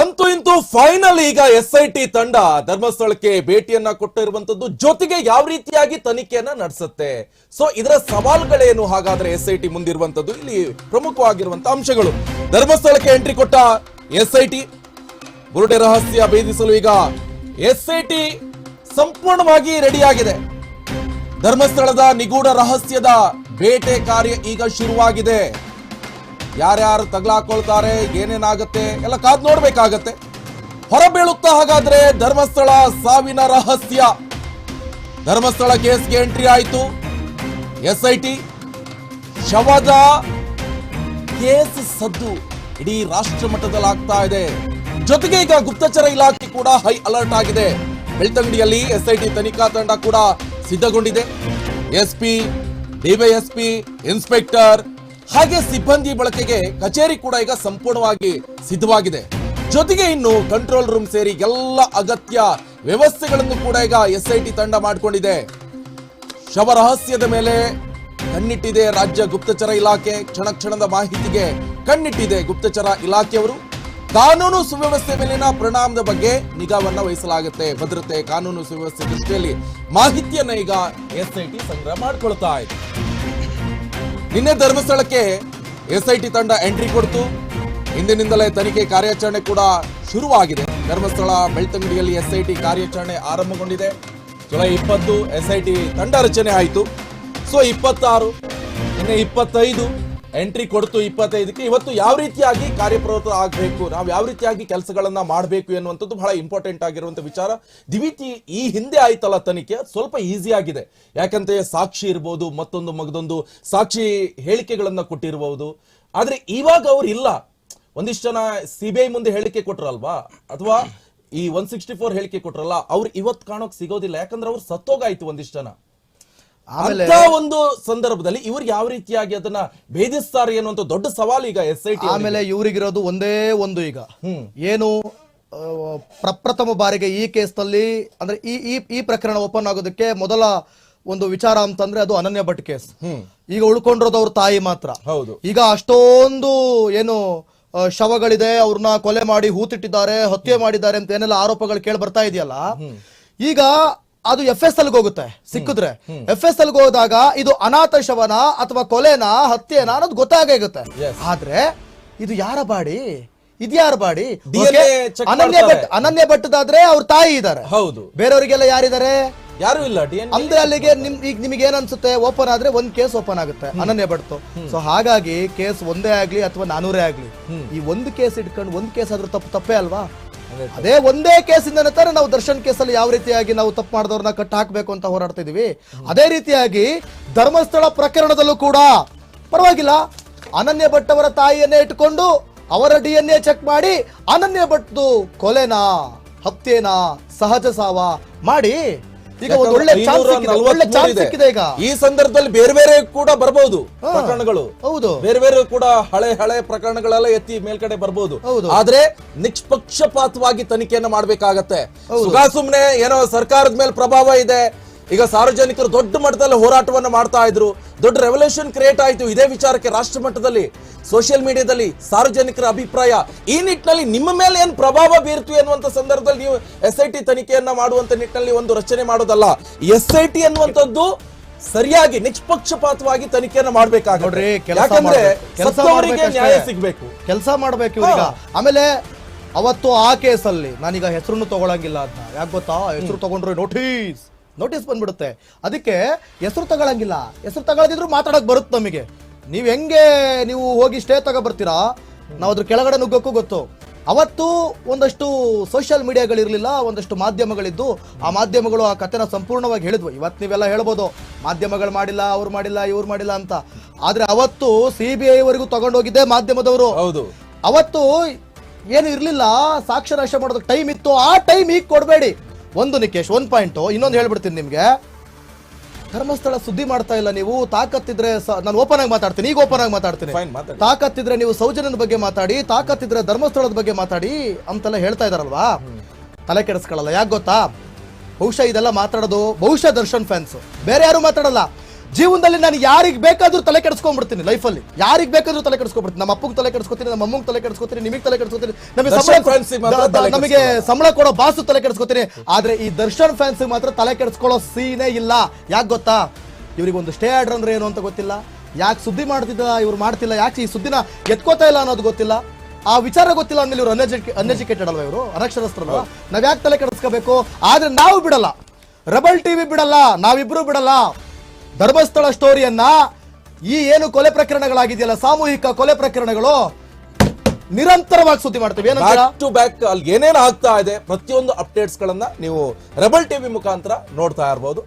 ಅಂತೂ ಇಂತೂ ಫೈನಲ್ ಈಗ ಎಸ್ ಐ ಟಿ ತಂಡ ಧರ್ಮಸ್ಥಳಕ್ಕೆ ಭೇಟಿಯನ್ನ ಕೊಟ್ಟಿರುವಂತದ್ದು ಜೊತೆಗೆ ಯಾವ ರೀತಿಯಾಗಿ ತನಿಖೆಯನ್ನ ನಡೆಸುತ್ತೆ? ಸೊ ಇದರ ಸವಾಲುಗಳೇನು? ಹಾಗಾದ್ರೆ ಎಸ್ ಐ ಟಿ ಮುಂದಿರುವಂತದ್ದು ಇಲ್ಲಿ ಪ್ರಮುಖವಾಗಿರುವಂತ ಅಂಶಗಳು. ಧರ್ಮಸ್ಥಳಕ್ಕೆ ಎಂಟ್ರಿ ಕೊಟ್ಟ ಎಸ್ ಐ ಟಿ ಬುರುಡೆ ರಹಸ್ಯ ಭೇದಿಸಲು ಈಗ ಎಸ್ ಐ ಟಿ ಸಂಪೂರ್ಣವಾಗಿ ರೆಡಿಯಾಗಿದೆ ಧರ್ಮಸ್ಥಳದ ನಿಗೂಢ ರಹಸ್ಯದ ಬೇಟೆ ಕಾರ್ಯ ಈಗ ಶುರುವಾಗಿದೆ. ಯಾರ್ಯಾರು ತಗಲಾಕೊಳ್ತಾರೆ, ಏನೇನಾಗುತ್ತೆ, ಎಲ್ಲ ಕಾದ್ ನೋಡ್ಬೇಕಾಗತ್ತೆ. ಹೊರಬೀಳುತ್ತಾ ಹಾಗಾದ್ರೆ ಧರ್ಮಸ್ಥಳ ಸಾವಿನ ರಹಸ್ಯ. ಧರ್ಮಸ್ಥಳ ಕೇಸ್ಗೆ ಎಂಟ್ರಿ ಆಯಿತು. ಎಸ್ ಐ ಟಿ ಶವದ ಕೇಸ್ ಸದ್ದು ಇಡೀ ರಾಷ್ಟ್ರ ಮಟ್ಟದಲ್ಲಿ ಆಗ್ತಾ ಇದೆ. ಜೊತೆಗೆ ಈಗ ಗುಪ್ತಚರ ಇಲಾಖೆ ಕೂಡ ಹೈ ಅಲರ್ಟ್ ಆಗಿದೆ. ಬೆಳ್ತಂಗಡಿಯಲ್ಲಿ ಎಸ್ಐಟಿ ತನಿಖಾ ತಂಡ ಕೂಡ ಸಿದ್ಧಗೊಂಡಿದೆ. ಎಸ್ಪಿ, ಡಿವೈಎಸ್ಪಿ, ಇನ್ಸ್ಪೆಕ್ಟರ್ ಹಾಗೆ ಸಿಬ್ಬಂದಿ ಬಳಕೆಗೆ ಕಚೇರಿ ಕೂಡ ಈಗ ಸಂಪೂರ್ಣವಾಗಿ ಸಿದ್ಧವಾಗಿದೆ. ಜೊತೆಗೆ ಇನ್ನು ಕಂಟ್ರೋಲ್ ರೂಮ್ ಸೇರಿ ಎಲ್ಲ ಅಗತ್ಯ ವ್ಯವಸ್ಥೆಗಳನ್ನು ಕೂಡ ಈಗ ಎಸ್ ಐ ಟಿ ತಂಡ ಮಾಡಿಕೊಂಡಿದೆ. ಶವ ರಹಸ್ಯದ ಮೇಲೆ ಕಣ್ಣಿಟ್ಟಿದೆ ರಾಜ್ಯ ಗುಪ್ತಚರ ಇಲಾಖೆ. ಕ್ಷಣ ಕ್ಷಣದ ಮಾಹಿತಿಗೆ ಕಣ್ಣಿಟ್ಟಿದೆ ಗುಪ್ತಚರ ಇಲಾಖೆಯವರು. ಕಾನೂನು ಸುವ್ಯವಸ್ಥೆ ಮೇಲಿನ ಪರಿಣಾಮದ ಬಗ್ಗೆ ನಿಗಾವನ್ನ ವಹಿಸಲಾಗುತ್ತೆ. ಭದ್ರತೆ ಕಾನೂನು ಸುವ್ಯವಸ್ಥೆ ದೃಷ್ಟಿಯಲ್ಲಿ ಮಾಹಿತಿಯನ್ನ ಈಗ ಎಸ್ಐಟಿ ಸಂಗ್ರಹ ಮಾಡಿಕೊಳ್ತಾ ಇದೆ. ನಿನ್ನೆ ಧರ್ಮಸ್ಥಳಕ್ಕೆ ಎಸ್ಐಟಿ ತಂಡ ಎಂಟ್ರಿ ಕೊಡ್ತು. ಇಂದಿನಿಂದಲೇ ತನಿಖೆ ಕಾರ್ಯಾಚರಣೆ ಕೂಡ ಶುರುವಾಗಿದೆ. ಧರ್ಮಸ್ಥಳ ಬೆಳ್ತಂಗಡಿಯಲ್ಲಿ ಎಸ್ಐಟಿ ಕಾರ್ಯಾಚರಣೆ ಆರಂಭಗೊಂಡಿದೆ. ಜುಲೈ ಇಪ್ಪತ್ತು ಎಸ್ಐಟಿ ತಂಡ ರಚನೆ ಆಯಿತು. ಸೊ, ಇಪ್ಪತ್ತಾರು ನಿನ್ನೆ ಇಪ್ಪತ್ತೈದು ಎಂಟ್ರಿ ಕೊಡ್ತು ಇಪ್ಪತ್ತೈದಕ್ಕೆ. ಇವತ್ತು ಯಾವ ರೀತಿಯಾಗಿ ಕಾರ್ಯಪ್ರವೃತ್ತ ಆಗಬೇಕು? ನಾವು ಯಾವ ರೀತಿಯಾಗಿ ಕೆಲಸಗಳನ್ನ ಮಾಡಬೇಕು ಎನ್ನುವಂಥದ್ದು ಬಹಳ ಇಂಪಾರ್ಟೆಂಟ್ ಆಗಿರುವಂಥ ವಿಚಾರ. ದಿವಿತಿ, ಈ ಹಿಂದೆ ಆಯ್ತಲ್ಲ ತನಿಖೆ? ಸ್ವಲ್ಪ ಈಸಿ ಆಗಿದೆ. ಯಾಕಂತೆ ಸಾಕ್ಷಿ ಇರ್ಬೋದು, ಮತ್ತೊಂದು ಮಗದೊಂದು ಸಾಕ್ಷಿ ಹೇಳಿಕೆಗಳನ್ನ ಕೊಟ್ಟಿರಬಹುದು ಆದರೆ ಇವಾಗ ಅವ್ರು ಇಲ್ಲ. ಒಂದಿಷ್ಟು ಜನ ಸಿಬಿಐ ಮುಂದೆ ಹೇಳಿಕೆ ಕೊಟ್ರಲ್ವಾ? ಅಥವಾ ಈ ಒನ್ ಸಿಕ್ಸ್ಟಿ ಫೋರ್ ಹೇಳಿಕೆ ಕೊಟ್ರಲ್ಲ, ಅವ್ರು ಇವತ್ತು ಕಾಣೋಕೆ ಸಿಗೋದಿಲ್ಲ. ಯಾಕಂದ್ರೆ ಅವ್ರು ಸತ್ತೋಗಾಯ್ತು ಒಂದಿಷ್ಟು ಜನ. ಆಮೇಲೆ ಅಂತ ಒಂದು ಸಂದರ್ಭದಲ್ಲಿ ಇವ್ರು ಯಾವ ರೀತಿಯಾಗಿ ಅದನ್ನ ಭೇದಿಸ್ತಾರೆ ಅನ್ನುವಂತ ದೊಡ್ಡ ಸವಾಲು ಈಗ ಎಸ್ ಐ ಟಿ ಆಮೇಲೆ ಇವರಿಗಿರೋದು ಒಂದೇ ಒಂದು ಈಗ. ಏನು ಪ್ರಪ್ರಥಮ ಬಾರಿಗೆ ಈ ಕೇಸ್ನಲ್ಲಿ ಅಂದ್ರೆ ಈ ಈ ಈ ಪ್ರಕರಣ ಓಪನ್ ಆಗೋದಕ್ಕೆ ಮೊದಲ ಒಂದು ವಿಚಾರ ಅಂತಂದ್ರೆ ಅದು ಅನನ್ಯ ಭಟ್ ಕೇಸ್. ಈಗ ಉಳ್ಕೊಂಡಿರೋದು ಅವ್ರ ತಾಯಿ ಮಾತ್ರ. ಹೌದು. ಈಗ ಅಷ್ಟೊಂದು ಏನು ಶವಗಳಿದೆ ಅವ್ರನ್ನ ಕೊಲೆ ಮಾಡಿ ಹೂತಿಟ್ಟಿದ್ದಾರೆ ಹತ್ಯೆ ಮಾಡಿದ್ದಾರೆ ಅಂತ ಏನೆಲ್ಲ ಆರೋಪಗಳು ಕೇಳಿ ಬರ್ತಾ ಇದೆಯಲ್ಲ? ಈಗ ಅದು ಎಫ್ ಎಸ್ ಎಲ್ಗೆ ಹೋಗುತ್ತೆ ಸಿಕ್ಕಿದ್ರೆ. ಎಫ್ ಎಸ್ ಎಲ್ಗೆ ಹೋದಾಗ ಇದು ಅನಾಥ ಶವನ ಅಥವಾ ಕೊಲೆನ ಹತ್ಯೆನ ಅನ್ನೋದು ಗೊತ್ತಾಗುತ್ತೆ. ಆದ್ರೆ ಇದು ಯಾರ ಬಾಡಿ? ಇದ್ಯಾರ ಬಾಡಿ? ಅನನ್ಯ. ಭಟ್ ಅನನ್ಯ ಭಟ್ಟದಾದ್ರೆ ಅವ್ರ ತಾಯಿ ಇದ್ದಾರೆ. ಹೌದು. ಬೇರೆಯವರಿಗೆಲ್ಲ ಯಾರಿದ್ದಾರೆ? ಯಾರು ಇಲ್ಲ ಅಂದ್ರೆ ಅಲ್ಲಿಗೆ ನಿಮ್ ಈಗ ನಿಮಗೆ ಏನ್ ಅನ್ಸುತ್ತೆ? ಓಪನ್ ಆದ್ರೆ ಒಂದ್ ಕೇಸ್ ಓಪನ್ ಆಗುತ್ತೆ ಅನನ್ಯ ಬಡ್ತು ಸೊ ಹಾಗಾಗಿ ಕೇಸ್ ಒಂದೇ ಆಗ್ಲಿ ಅಥವಾ ನಾನೂರೇ ಆಗ್ಲಿ ಈ ಒಂದು ಕೇಸ್ ಇಟ್ಕೊಂಡು ಒಂದ್ ಕೇಸ್ ಆದ್ರೂ ತಪ್ಪು ತಪ್ಪೇ ಅಲ್ವಾ? ಅದೇ ಒಂದೇ ಕೇಸಿಂದ ತಾನೇ ನಾವು ದರ್ಶನ್ ಕೇಸಲ್ಲಿ ಯಾವ ರೀತಿಯಾಗಿ ನಾವು ತಪ್ಪು ಮಾಡಿದವ್ರನ್ನ ಕಟ್ಟ ಹಾಕಬೇಕು ಅಂತ ಹೋರಾಡ್ತಾ ಇದೀವಿ ಅದೇ ರೀತಿಯಾಗಿ ಧರ್ಮಸ್ಥಳ ಪ್ರಕರಣದಲ್ಲೂ ಕೂಡ ಪರವಾಗಿಲ್ಲ. ಅನನ್ಯ ಭಟ್ ಅವರ ತಾಯಿಯನ್ನೇ ಇಟ್ಕೊಂಡು ಅವರ ಡಿ ಎನ್ ಎ ಚೆಕ್ ಮಾಡಿ ಅನನ್ಯ ಭಟ್ದು ಕೊಲೆನಾ ಹತ್ಯೆನಾ ಸಹಜ ಸಾವ ಮಾಡಿ ಈಗ ಒಂದು ಒಳ್ಳೆ ಚಾನ್ಸ್ ಸಿಕ್ಕಿದೆ ಒಳ್ಳೆ ಚಾನ್ಸ್ ಸಿಕ್ಕಿದೆ ಈಗ. ಈ ಸಂದರ್ಭದಲ್ಲಿ ಬೇರೆ ಬೇರೆ ಕೂಡ ಬರಬಹುದು ಪ್ರಕರಣಗಳು. ಹೌದು. ಬೇರೆ ಬೇರೆ ಕೂಡ ಹಳೆ ಹಳೆ ಪ್ರಕರಣಗಳೆಲ್ಲ ಎತ್ತಿ ಮೇಲ್ಗಡೆ ಬರ್ಬೋದು. ಹೌದು. ಆದ್ರೆ ನಿಷ್ಪಕ್ಷಪಾತವಾಗಿ ತನಿಖೆಯನ್ನ ಮಾಡ್ಬೇಕಾಗತ್ತೆ. ಸುಗಾ ಸುಮ್ನೆ ಏನೋ ಸರ್ಕಾರದ ಮೇಲೆ ಪ್ರಭಾವ ಇದೆ. ಈಗ ಸಾರ್ವಜನಿಕರು ದೊಡ್ಡ ಮಟ್ಟದಲ್ಲಿ ಹೋರಾಟವನ್ನ ಮಾಡ್ತಾ ಇದ್ರು. ದೊಡ್ಡ ರೆವಲ್ಯೂಷನ್ ಕ್ರಿಯೇಟ್ ಆಯಿತು. ಇದೇ ವಿಚಾರಕ್ಕೆ ರಾಷ್ಟ್ರ ಮಟ್ಟದಲ್ಲಿ ಸೋಷಿಯಲ್ ಮೀಡಿಯಾದಲ್ಲಿ ಸಾರ್ವಜನಿಕರ ಅಭಿಪ್ರಾಯ. ಈ ನಿಟ್ಟಿನಲ್ಲಿ ನಿಮ್ಮ ಮೇಲೆ ಏನು ಪ್ರಭಾವ ಬೀರ್ತು ಎನ್ನುವಂಥ ಸಂದರ್ಭದಲ್ಲಿ ನೀವು ಎಸ್ ಐ ಟಿ ತನಿಖೆಯನ್ನ ಮಾಡುವಂತ ನಿಟ್ಟಿನಲ್ಲಿ ಒಂದು ರಚನೆ ಮಾಡೋದಲ್ಲ. ಎಸ್ ಐ ಟಿ ಅನ್ನುವಂಥದ್ದು ಸರಿಯಾಗಿ ನಿಷ್ಪಕ್ಷಪಾತವಾಗಿ ತನಿಖೆಯನ್ನು ಮಾಡಬೇಕಾಗ್ರಿ ನೋಡ್ರಿ ಯಾಕಂದ್ರೆ ಕೆಲಸ ಸತ್ತವರಿಗೆ ನ್ಯಾಯ ಸಿಗಬೇಕು. ಕೆಲಸ ಮಾಡಬೇಕು ಈಗ. ಆಮೇಲೆ ಅವತ್ತು ಆ ಕೇಸಲ್ಲಿ ನಾನೀಗ ಹೆಸರನ್ನು ತಗೊಳಂಗಿಲ್ಲ ಅದನ್ನ ಯಾಕೆ ಗೊತ್ತಾ? ಹೆಸರು ತಗೊಂಡ್ರೆ ನೋಟಿಸ್ ನೋಟಿಸ್ ಬಂದ್ಬಿಡುತ್ತೆ. ಅದಕ್ಕೆ ಹೆಸರು ತಗೊಳಂಗಿಲ್ಲ. ಹೆಸರು ತಗೊಳದಿದ್ರು ಮಾತಾಡಕ್ ಬರುತ್ತೆ ನಮಗೆ. ನೀವು ಹೆಂಗೆ ನೀವು ಹೋಗಿ ಸ್ಟೇ ತಗೋ ಬರ್ತೀರಾ ನಾವು ಅದ್ರ ಕೆಳಗಡೆ ನುಗ್ಗೋಕ್ಕೂ ಗೊತ್ತು. ಅವತ್ತು ಒಂದಷ್ಟು ಸೋಷಿಯಲ್ ಮೀಡಿಯಾಗಳಿರಲಿಲ್ಲ ಒಂದಷ್ಟು ಮಾಧ್ಯಮಗಳಿದ್ದು ಆ ಮಾಧ್ಯಮಗಳು ಆ ಕಥೆನ ಸಂಪೂರ್ಣವಾಗಿ ಹೇಳಿದ್ವು. ಇವತ್ತು ನೀವೆಲ್ಲ ಹೇಳ್ಬೋದು ಮಾಧ್ಯಮಗಳು ಮಾಡಿಲ್ಲ ಅವ್ರು ಮಾಡಿಲ್ಲ ಇವ್ರು ಮಾಡಿಲ್ಲ ಅಂತ. ಆದ್ರೆ ಅವತ್ತು ಸಿ ಬಿ ಐ ವರೆಗೂ ತಗೊಂಡೋಗಿದ್ದೆ ಮಾಧ್ಯಮದವರು. ಹೌದು. ಅವತ್ತು ಏನು ಇರಲಿಲ್ಲ ಸಾಕ್ಷರಾಶ ಮಾಡೋದಕ್ಕೆ ಟೈಮ್ ಇತ್ತು. ಆ ಟೈಮ್ ಈಗ ಕೊಡಬೇಡಿ. ಒಂದು ನಿಕೇಶ್ ಒಂದು ಪಾಯಿಂಟು. ಇನ್ನೊಂದು ಹೇಳ್ಬಿಡ್ತೀನಿ ನಿಮಗೆ. ಧರ್ಮಸ್ಥಳ ಸುದ್ದಿ ಮಾಡ್ತಾ ಇಲ್ಲ ನೀವು. ತಾಕತ್ತಿದ್ರೆ ನಾನು ಓಪನ್ ಆಗಿ ಮಾತಾಡ್ತೀನಿ. ಈಗ ಓಪನ್ ಆಗಿ ಮಾತಾಡ್ತೀನಿ. ತಾಕತ್ತಿದ್ರೆ ನೀವು ಸೌಜನ್ಯದ ಬಗ್ಗೆ ಮಾತಾಡಿ ತಾಕತ್ತಿದ್ರೆ ಧರ್ಮಸ್ಥಳದ ಬಗ್ಗೆ ಮಾತಾಡಿ ಅಂತೆಲ್ಲ ಹೇಳ್ತಾ ಇದಾರಲ್ವಾ? ತಲೆ ಕೆಡಿಸ್ಕೊಳ್ಳಲ್ಲ. ಯಾಕೆ ಗೊತ್ತಾ? ಬಹುಶಃ ಇದೆಲ್ಲ ಮಾತಾಡೋದು ಬಹುಶಃ ದರ್ಶನ್ ಫ್ಯಾನ್ಸ್ ಬೇರೆ ಯಾರು ಮಾತಾಡಲ್ಲ. ಜೀವನದಲ್ಲಿ ನಾನು ಯಾರಿಗೆ ಬೇಕಾದ್ರೂ ತಲೆ ಕೆಡಿಸ್ಕೊಂಡ್ಬಿಡ್ತೀನಿ ಲೈಫಲ್ಲಿ. ಯಾರಿಗೆ ಬೇಕಾದ್ರೂ ತಲೆ ಕೆಡಿಸ್ಕೊಂಡ್ಬಿಡ್ತೀನಿ. ನಮ್ಮ ಅಪ್ಪಗೆ ತಲೆ ಕೆಡಿಸ್ಕೊತೀನಿ ನಮ್ಮ ಅಮ್ಮಗೆ ತಲೆ ಕೆಡಿಸ್ಕೊತೀನಿ ನಿಮಗೆ ತಲೆ ಕೆಡಿಸ್ಕೊತೀನಿ. ನಮಗೆ ಸಂಬಳ ನಮಗೆ ಸಂಬಳ ಕೊಡೋ ಬಾಸು ತಲೆ ಕೆಡಿಸ್ಕೊತೀನಿ. ಆದ್ರೆ ಈ ದರ್ಶನ್ ಫ್ಯಾನ್ಸ್ ಮಾತ್ರ ತಲೆ ಕೆಡಿಸ್ಕೊಳ್ಳೋ ಸೀನೇ ಇಲ್ಲ. ಯಾಕೆ ಗೊತ್ತಾ? ಇವ್ರಿಗೆ ಒಂದು ಸ್ಟೇ ಆರ್ಡರ್ ಅಂದ್ರೆ ಏನು ಅಂತ ಗೊತ್ತಿಲ್ಲ. ಯಾಕೆ ಸುದ್ದಿ ಮಾಡ್ತಿದ್ದ ಇವ್ರು ಮಾಡ್ತಿಲ್ಲ. ಯಾಕೆ ಈ ಸುದ್ದಿನ ಎತ್ಕೋತಾ ಇಲ್ಲ ಅನ್ನೋದು ಗೊತ್ತಿಲ್ಲ. ಆ ವಿಚಾರ ಗೊತ್ತಿಲ್ಲ ಅಂದ್ರೆ ಇವರು ಅನ್ಎಜುಕೇಟೆಡ್ ಅಲ್ವಾ ಇವರು? ಅನಕ್ಷರಸ್ಥರಲ್ವಾ? ನಾವ್ ಯಾಕೆ ತಲೆ ಕೆಡಿಸ್ಕೋಬೇಕು? ಆದ್ರೆ ನಾವು ಬಿಡಲ್ಲ. ರಬಲ್ ಟಿವಿ ಬಿಡಲ್ಲ. ನಾವಿಬ್ರು ಬಿಡಲ್ಲ. ಧರ್ಮಸ್ಥಳ ಸ್ಟೋರಿಯನ್ನ ಈ ಏನು ಕೊಲೆ ಪ್ರಕರಣಗಳಾಗಿದೆಯಲ್ಲ, ಸಾಮೂಹಿಕ ಕೊಲೆ ಪ್ರಕರಣಗಳು ನಿರಂತರವಾಗಿ ಸುದ್ದಿ ಮಾಡ್ತೇವೆ. ಟು ಬ್ಯಾಕ್ ಅಲ್ಲಿ ಏನೇನು ಆಗ್ತಾ ಇದೆ, ಪ್ರತಿಯೊಂದು ಅಪ್ಡೇಟ್ಸ್ ಗಳನ್ನ ನೀವು ರೆಬಲ್ ಟಿವಿ ಮುಖಾಂತರ ನೋಡ್ತಾ ಇರಬಹುದು